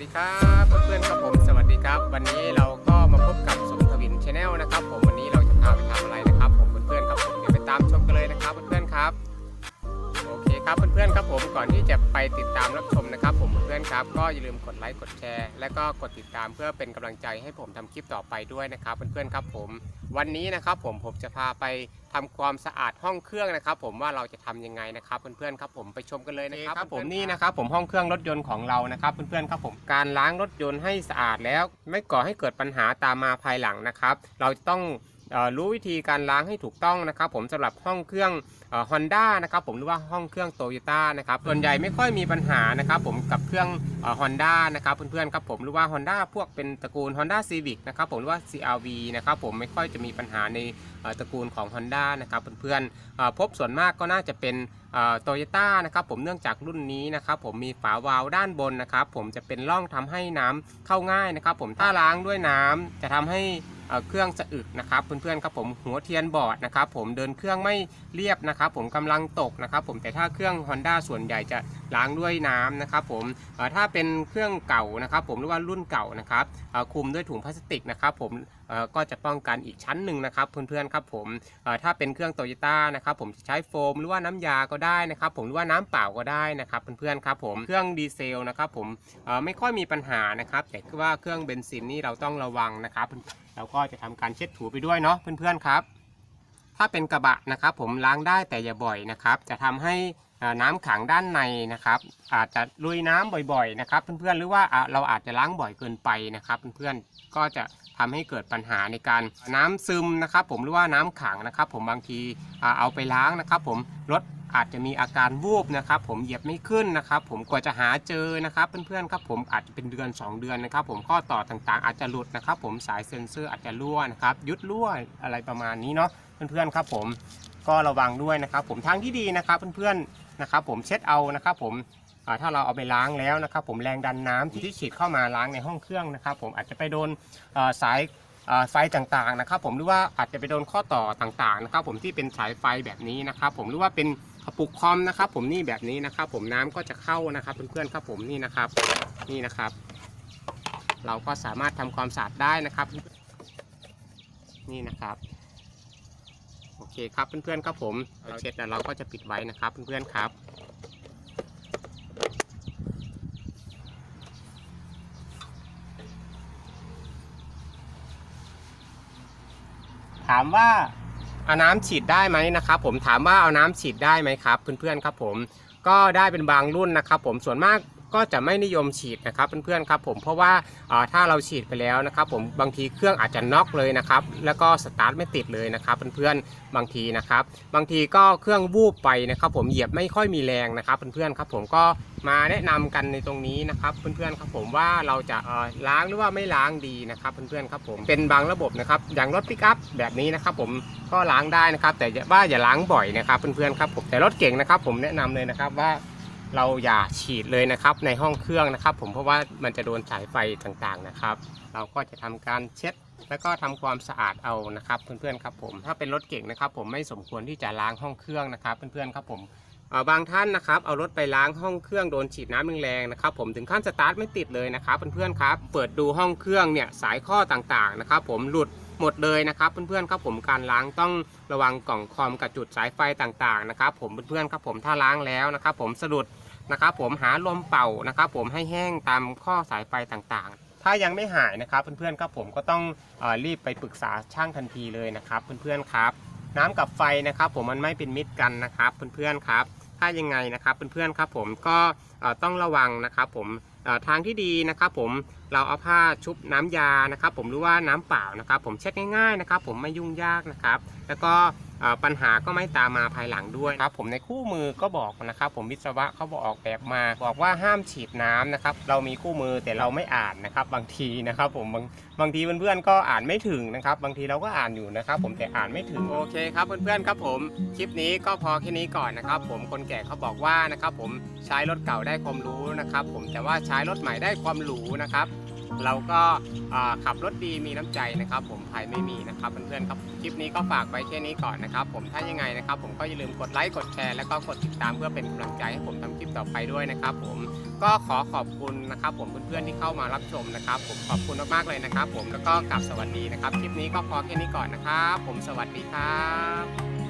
ดีครับเพื่อนๆครับผมสวัสดีครับ วันนี้เราก็มาพบกับสมทวินชาแนลนะครับผม ผมก่อนที่จะไปติดตามรับชมนะครับผมเพื่อนๆครับก็อย่าลืมกดไลค์กดแชร์ และก็กดติดตามเพื่อเป็นกำลังใจให้ผมทำคลิปต่อไปด้วยนะครับเพื่อนๆครับผมวันนี้นะครับผมผมจะพาไปทำความสะอาดห้องเครื่องนะครับ ผมว่าเราจะทำยังไงนะครับเพื่อนๆครับผมไปชมกันเลยนะครับครับผมนี่นะครับผมห้องเครื่องรถยนต์ของเรานะครับเพื่อนๆครับผมการล้างรถยนต์ให้สะอาดแล้ว ไม่ก่อให้เกิดปัญหาตามมาภายหลังนะครับ เราจะต้องเอ่อ รู้วิธีการล้างให้ถูกต้องนะครับ ผมสำหรับห้องเครื่องฮอนด้านะครับผมหรือว่าห้องเครื่องโตโยต้านะครับส่วนใหญ่ไม่ค่อยมีปัญหานะครับผมกับเครื่องฮอนด้านะครับเพื่อนๆครับผมหรือว่า Honda พวกเป็นตระกูล Honda Civic นะครับผมหรือว่า CRV นะครับผมไม่ค่อยจะมีปัญหาในเอ่อตระกูลของ Honda นะครับเพื่อนๆเอ่อพบส่วนมากก็น่าจะเป็นโตโยต้านะครับผมเนื่องจากรุ่นนี้นะครับผมมีฝาวาล์วด้านบนนะครับผมจะเป็นร่องทำให้น้ำเข้าง่ายนะครับผมถ้าล้างด้วยน้ำจะทำให้ เครื่องสะอึกนะครับเพื่อนๆครับผมหัวเทียนบอดนะครับผมเดินเครื่องไม่เรียบนะครับผมกำลังตกนะครับผมแต่ถ้าเครื่อง Honda ส่วนใหญ่จะ ล้างด้วยน้ำนะครับผมถ้าเป็นเครื่องเก่านะครับผมหรือว่ารุ่นเก่านะครับคุมด้วยถุงพลาสติกนะครับผมก็จะป้องกันอีกชั้นหนึ่งนะครับเพื่อนๆครับผมถ้าเป็นเครื่องโตโยต้านะครับผมจะใช้โฟมหรือว่าน้ำยาก็ได้นะครับผมหรือว่าน้ำเปล่าก็ได้นะครับเพื่อนๆครับผมเครื่องดีเซลนะครับผมไม่ค่อยมีปัญหานะครับแต่ว่าเครื่องเบนซินนี่เราต้องระวังนะครับเราก็จะทำการเช็ดถูไปด้วยเนาะเพื่อนๆครับ ถ้าเป็นกระบะนะครับผมล้างได้แต่อย่าบ่อยนะครับ จะทำให้น้ำขังด้านในนะครับ อาจจะลุยน้ำบ่อยๆนะครับ เพื่อนๆหรือว่าเราอาจจะล้างบ่อยเกินไปนะครับ เพื่อนๆก็จะทำให้เกิดปัญหาในการน้ำซึมนะครับ ผมหรือว่าน้ำขังนะครับ ผมบางทีเอาไปล้างนะครับ ผมรถ อาจจะมีอาการวูบนะครับ ผมเหยียบไม่ขึ้นนะครับ ผมกว่าจะหาเจอนะครับเพื่อนๆครับผมอาจจะเป็นเดือน 2 เดือนนะครับ ผมข้อต่อต่างๆ อาจจะหลุดนะครับ ผมสายเซ็นเซอร์อาจจะรั่วนะครับยุดรั่วอะไรประมาณนี้เนาะเพื่อนๆครับ ผมก็ระวังด้วยนะครับ ผมทางที่ดีนะครับเพื่อนๆนะครับผมเช็ดเอานะครับ ผมถ้าเราเอาไปล้างแล้วนะครับ ผมแรงดันน้ำที่ฉีดเข้ามาล้างในห้องเครื่องนะครับ ผมอาจจะไปโดนสาย ไฟต่างๆนะครับ ผมหรือว่าอาจจะไปโดนข้อต่อต่างๆนะครับ ผมที่เป็นสายไฟแบบนี้นะครับ ผมหรือว่าเป็นกระปุกคอมนะครับ ผมนี่แบบนี้นะครับ ผมน้ำก็จะเข้านะครับเพื่อนๆครับผมนี่นะครับนี่นะครับ เราก็สามารถทำความสะอาดได้นะครับ นี่นะครับโอเคครับเพื่อนๆครับผมเราเช็ดแล้วเราก็จะปิดไว้นะครับเพื่อนๆครับามว่าเอาน้ำฉีดได้ไหมนะครับผมถามว่าเอาน้ำฉีดได้ไหมครับเพื่อนๆครับผมก็ได้เป็นบางรุ่นนะครับผมส่วนมาก ก็จะไม่นิยมฉีดนะครับเพื่อนๆครับผมเพราะว่าถ้าเราฉีดไปแล้วนะครับผมบางทีเครื่องอาจจะน็อกเลยนะครับแล้วก็สตาร์ทไม่ติดเลยนะครับเพื่อนๆบางทีนะครับบางทีก็เครื่องวูบไปนะครับผมเหยียบไม่ค่อยมีแรงนะครับเพื่อนๆครับผมก็มาแนะนำกันในตรงนี้นะครับเพื่อนๆครับผมว่าเราจะล้างหรือว่าไม่ล้างดีนะครับเพื่อนๆครับผมเป็นบางระบบนะครับอย่างรถปิกอัพแบบนี้นะครับผมก็ล้างได้นะครับแต่ว่าอย่าล้างบ่อยนะครับเพื่อนๆครับผมแต่รถเก่งนะครับผมแนะนำเลยนะครับว่า เราอย่าฉีดเลยนะครับในห้องเครื่องนะครับ ผมเพราะว่ามันจะโดนสายไฟต่างๆนะครับ เราก็จะทำการเช็ดแล้วก็ทำความสะอาดเอานะครับ เพื่อนๆครับผมถ้าเป็นรถเก่งนะครับ ผมไม่สมควรที่จะล้างห้องเครื่องนะครับ เพื่อนๆครับผมบางท่านนะครับเอารถไปล้างห้องเครื่องโดนฉีดน้ำแรงๆนะครับผมถึงขั้นสตาร์ทไม่ติดเลยนะครับเพื่อนๆครับเปิดดูห้องเครื่องเนี่ยสายข้อต่างๆนะครับ ผมหลุดหมดเลยนะครับเพื่อนๆครับผมการล้างต้องระวังกล่องคอมกับจุดสายไฟต่างๆนะครับ ผมเพื่อนๆครับผมถ้าล้างแล้วนะครับ ผมสะดุด นะครับผมหาลมเป่านะครับผมให้แห้งตามข้อสายไฟต่างๆ ถ้ายังไม่หายนะครับเพื่อนๆครับผมก็ต้องอรีบไปปรึกษาช่างทันทีเลยนะครับเพื่อนๆครับ น้ำกับไฟนะครับ ผมมันไม่เป็นมิตรกันนะครับเพื่อนๆครับถ้ายังไงนะครับเพื่อนๆครับผมก็ต้องระวังนะครับผมทางที่ดีนะครับผม เราเอาผ้าชุบน้ำยานะครับผมหรือว่าน้ำเปล่านะครับ ผมเช็ดง่ายๆนะครับ ผมไม่ยุ่งยากนะครับ แล้วก็ปัญหาก็ไม่ตามมาภายหลังด้วยครับ ผมในคู่มือก็บอกนะครับ ผมวิศวะเขาบอกออกแบบมา บอกว่าห้ามฉีดน้ำนะครับ เรามีคู่มือแต่เราไม่อ่านนะครับ บางทีนะครับ ผมบางบางทีเพื่อนๆก็อ่านไม่ถึงนะครับ บางทีเราก็อ่านอยู่นะครับ ผมแต่อ่านไม่ถึงโอเคครับเพื่อนๆครับผมคลิปนี้ก็พอแค่นี้ก่อนนะครับ ผมคนแก่เขาบอกว่านะครับ ผมใช้รถเก่าได้ความรู้นะครับ ผมแต่ว่าใช้รถใหม่ได้ความหรูนะครับ เราก็ขับรถดีมีน้ำใจนะครับ ผมภัยไม่มีนะครับเพื่อนๆครับคลิปนี้ก็ฝากไว้แค่นี้ก่อนนะครับ ผมถ้ายังไงนะครับ ผมก็อย่าลืมกดไลค์กดแชร์แล้วก็กดติดตามเพื่อเป็นกำลังใจให้ผมทำคลิปต่อไปด้วยนะครับ ผมก็ขอขอบคุณนะครับ ผมเพื่อนๆที่เข้ามารับชมนะครับ ผมขอบคุณมากๆเลยนะครับ ผมแล้วก็กลับสวัสดีนะครับ คลิปนี้ก็พอแค่นี้ก่อนนะครับ ผมสวัสดีครับ